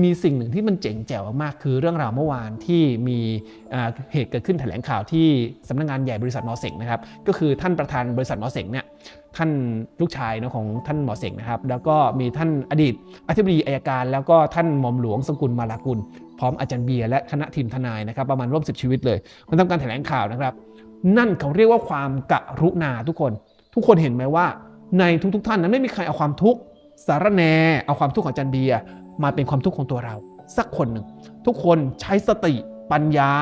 มีสิ่งหนึ่งที่มันเจ๋งแจ๋วมากคือเรื่องราวเมื่อวานที่มีเหตุเกิดขึ้นแถลงข่าวที่สำนักงานใหญ่บริษัทหมอเสงนะครับก็คือท่านประธานบริษัทหมอเสงเนี่ยท่านลูกชายนะของท่านหมอเสงนะครับแล้วก็มีท่านอดีตอธิบดีอายการ แล้วก็ท่านหม่อมหลวงสกุลมาลากุล พร้อมอาจารย์เบียร์และคณะทีมทนายนะครับประมาณร่วมสิบชีวิตเลย มันทำการแถลงข่าวนะครับ นั่นเขาเรียกว่าความกรุณาทุกคน ทุกคนเห็นไหมว่า ในทุกๆ ท่านนั้นไม่มีใครเอาความทุกข์สารแนเอาความทุกข์ของอาจารย์เบียร์ มาเป็นความทุกข์ของตัวเรา สักคนหนึ่ง ทุกคนใช้สติปัญญา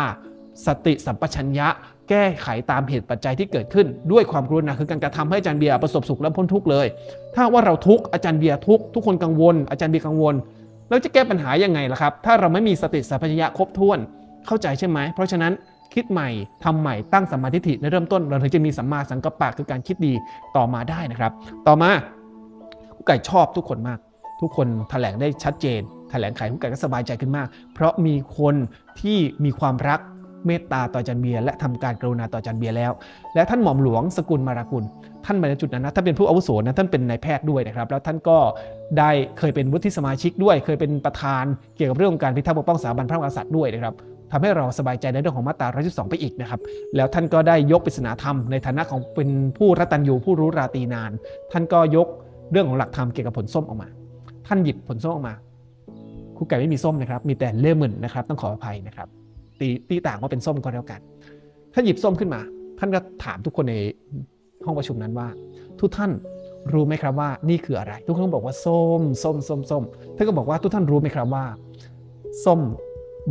สติสัมปชัญญะ แก้ไขตามเหตุปัจจัยที่เกิดขึ้น ด้วยความกรุณาคือการกระทำให้อาจารย์เบียร์ประสบสุขและพ้นทุกข์เลย ถ้าว่าเราทุกข์อาจารย์เบียร์ทุกข์ทุกคนกังวล อาจารย์เบียร์กังวลแล้วจะแก้ปัญหายังไงล่ะครับ ถ้าเราไม่มีสติสัมปชัญญะครบถ้วนเข้าใจใช่ไหมเพราะฉะนั้นคิดใหม่ทำใหม่ตั้งสัมมาทิฏฐิในเริ่มต้นเราถึงจะมีสัมมาสังกัปปะคือการคิดดีต่อมาได้นะครับ ต่อมากุ๊กไก่ชอบทุกคนมาก ทุกคนแถลงได้ชัดเจนแถลงไขกุ๊กไก่ก็สบายใจขึ้นมาก เพราะมีคนที่มีความรักเมตตาต่อจันเบียและทำการกรุณาต่อจันเบียแล้ว และท่านหม่อมหลวงสกุลมารากุล ท่านมาในจุดนั้นนะท่านเป็นผู้อาวุโสนะท่านเป็นนายแพทย์ด้วยนะครับ แล้วท่านก็ได้เคยเป็นวุฒิสมาชิกด้วย เคยเป็นประธานเกี่ยวกับเรื่องของการพิทักษ์ปกป้องสถาบันพระมหากษัตริย์ด้วยนะครับทำให้เราสบายใจในเรื่องของมาตรา 112 ไปอีกนะครับ แล้วท่านก็ได้ยกปริศนาธรรมในฐานะของเป็นผู้รัตัญญูผู้รู้ราตีนาน ท่านก็ยกเรื่องของหลักธรรมเกี่ยวกับผลส้มออกมา ท่านหยิบผลส้มออกมาครูไก่ไม่มีส้มนะครับ มีแต่เลมอนนะครับ ต้องขออภัยนะครับ ตีตีต่างว่าเป็นส้มก็แล้วกันท่านหยิบส้มขึ้นมา ท่านก็ถามทุกคนในห้องประชุมนั้นว่า ทุกท่านรู้ไหมครับว่านี่คืออะไร ทุกคนบอกว่าส้มส้มส้มส้มท่านก็บอกว่าทุกท่านรู้ไหมครับว่า ส้ม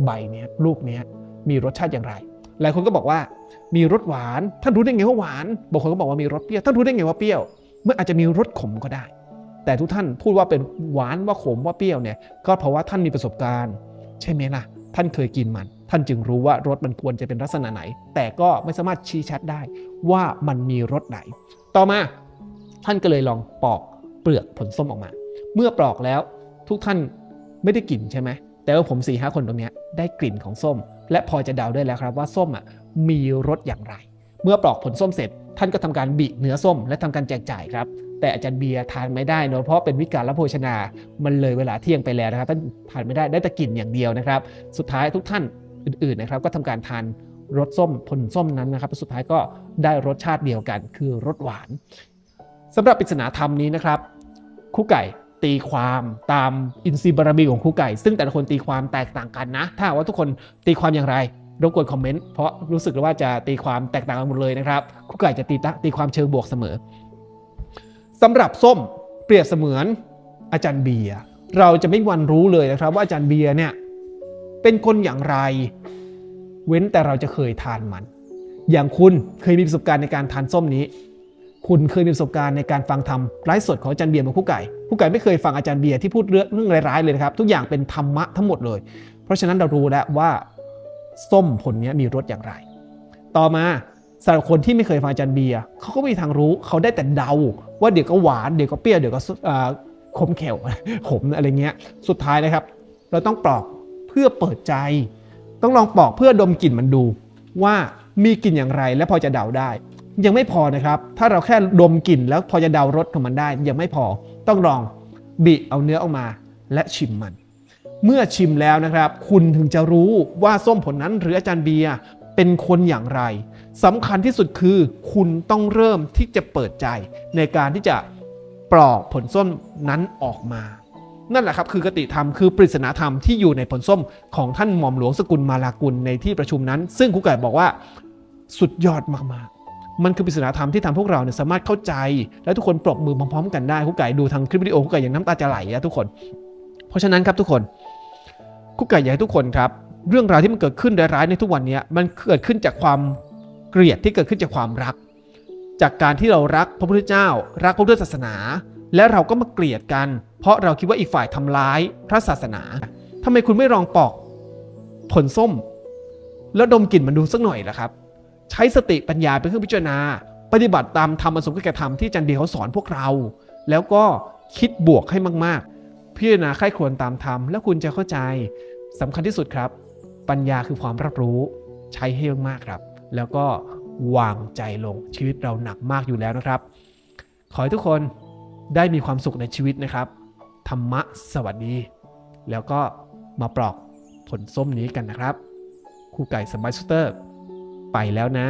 ใบเนี้ยลูกเนี้ยมีรสชาติอย่างไรหลายคนก็บอกว่ามีรสหวาน ท่านรู้ได้ไงว่าหวานบางคนก็บอกว่ามีรสเปรี้ยวท่านรู้ได้ไงว่าเปรี้ยว เมื่ออาจจะมีรสขมก็ได้ แต่ทุกท่านพูดว่าเป็นหวานว่าขมว่าเปรี้ยวเนี่ยก็เพราะว่าท่านมีประสบการณ์ ใช่ไหมล่ะ ท่านเคยกินมัน ท่านจึงรู้ว่ารสมันควรจะเป็นลักษณะไหน แต่ก็ไม่สามารถชี้ชัดได้ว่ามันมีรสไหน ต่อมาท่านก็เลยลองปอกเปลือกผลส้มออกมา เมื่อปลอกแล้วทุกท่านไม่ได้กลิ่นใช่ไหมแต่ว่าผม4ีหคนตรงนี้ได้กลิ่นของส้ม และพอจะเดาได้แล้วครับว่าส้มอะมีรสอย่างไร เมื่อปลอกผลส้มเสร็จ ท่านก็ทำการบีเนื้อส้ม และทำการแจกจ่ายครับ แต่อาจารย์เบียร์ทานไม่ได้เนอะเพราะเป็นวิการรับโภชนา มันเลยเวลาเที่ยงไปแล้วนะครับท่านทานไม่ได้ได้แต่กลิ่นอย่างเดียวนะครับ สุดท้ายทุกท่านอื่นๆนะครับ ก็ทำการทานรสส้มผลส้มนั้นนะครับสุดท้ายก็ได้รสชาติเดียวกัน คือรสหวานสำหรับปริศนาธรรมนี้นะครับครูไก่ตีความตามอินทรีย์บารมีของครูไก่ ซึ่งแต่ละคนตีความแตกต่างกันนะ ถ้าว่าทุกคนตีความอย่างไรรบกวนคอมเมนต์เพราะรู้สึกว่าจะตีความแตกต่างกันหมดเลยนะครับครูไก่จะตีตะตีความเชิงบวกเสมอ สำหรับส้มเปรียบเสมือนอาจารย์เบียร์เราจะไม่วันรู้เลยนะครับว่าอาจารย์เบียร์เนี่ยเป็นคนอย่างไร เว้นแต่เราจะเคยทานมัน อย่างคุณเคยมีประสบการณ์ในการทานส้มนี้ คุณเคยมีประสบการณ์ในการฟังธรรมไลฟ์สดของอาจารย์เบียร์มาคู่ไก่คู่ไก่ไม่เคยฟังอาจารย์เบียร์ที่พูดเรื่องเรื่องร้ายๆเลยนะครับ ทุกอย่างเป็นธรรมะทั้งหมดเลย เพราะฉะนั้นเรารู้แล้วว่าส้มผลนี้มีรสอย่างไร ต่อมา สำหรับคนที่ไม่เคยฟังอาจารย์เบียร์เขาก็ไม่มีทางรู้เขาได้แต่เดา ว่าเดี๋ยวก็หวานเดี๋ยวก็เปรี้ยวเดี๋ยวก็ขมเขวขมอะไรเงี้ยสุดท้ายนะครับ เราต้องปลอกเพื่อเปิดใจ ต้องลองปลอกเพื่อดมกลิ่นมันดู ว่ามีกลิ่นอย่างไรและพอจะเดาได้ ยังไม่พอนะครับ ถ้าเราแค่ดมกลิ่นแล้วพอจะเดารสของมันได้ ยังไม่พอต้องลองบิเอาเนื้อออกมาและชิมมัน เมื่อชิมแล้วนะครับ คุณถึงจะรู้ว่าส้มผลนั้นหรืออาจารย์เบียร์เป็นคนอย่างไร สำคัญที่สุดคือคุณต้องเริ่มที่จะเปิดใจ ในการที่จะปลอกผลส้มนั้นออกมา นั่นแหละครับคือกติธรรมคือปริศนาธรรมที่อยู่ในผลส้มของท่านหม่อมหลวงสกุลมาลากุลในที่ประชุมนั้น ซึ่งครูไก่บอกว่าสุดยอดมากๆ มันคือปริศนาธรรมที่ทำพวกเราเนี่ยสามารถเข้าใจ และทุกคนปรบมือพร้อมๆ กันได้ครูไก่ดูทางคลิปวิดีโอครูไก่อย่างน้ำตาจะไหลอะทุกคน เพราะฉะนั้นครับทุกคนครูไก่อยากให้ทุกคนครับ เรื่องราวที่มันเกิดขึ้นร้ายๆในทุกวันนี้มันเกิดขึ้นจากความ เกลียดที่เกิดขึ้นจากความรัก จากการที่เรารักพระพุทธเจ้า รักพระพุทธศาสนา และเราก็มาเกลียดกัน เพราะเราคิดว่าอีกฝ่ายทำร้ายพระศาสนาทำไมคุณไม่ลองปอกผลส้ม แล้วดมกลิ่นมันดูสักหน่อยล่ะครับ ใช้สติปัญญาเป็นเครื่องพิจารณา ปฏิบัติตามธรรมอันสมกับแก่ธรรมที่อาจันเบียเขาสอนพวกเรา แล้วก็คิดบวกให้มาก ๆ พิจารณาใคร่ควญตามธรรมแล้วคุณจะเข้าใจสำคัญที่สุดครับ ปัญญาคือความรับรู้ใช้ให้มากๆครับ แล้วก็วางใจลงชีวิตเราหนักมากอยู่แล้วนะครับ ขอให้ทุกคนได้มีความสุขในชีวิตนะครับ ธรรมะสวัสดี แล้วก็มาปลอกผลส้มนี้กันนะครับครูไก่สมัยสเตอร์ ไปแล้วนะ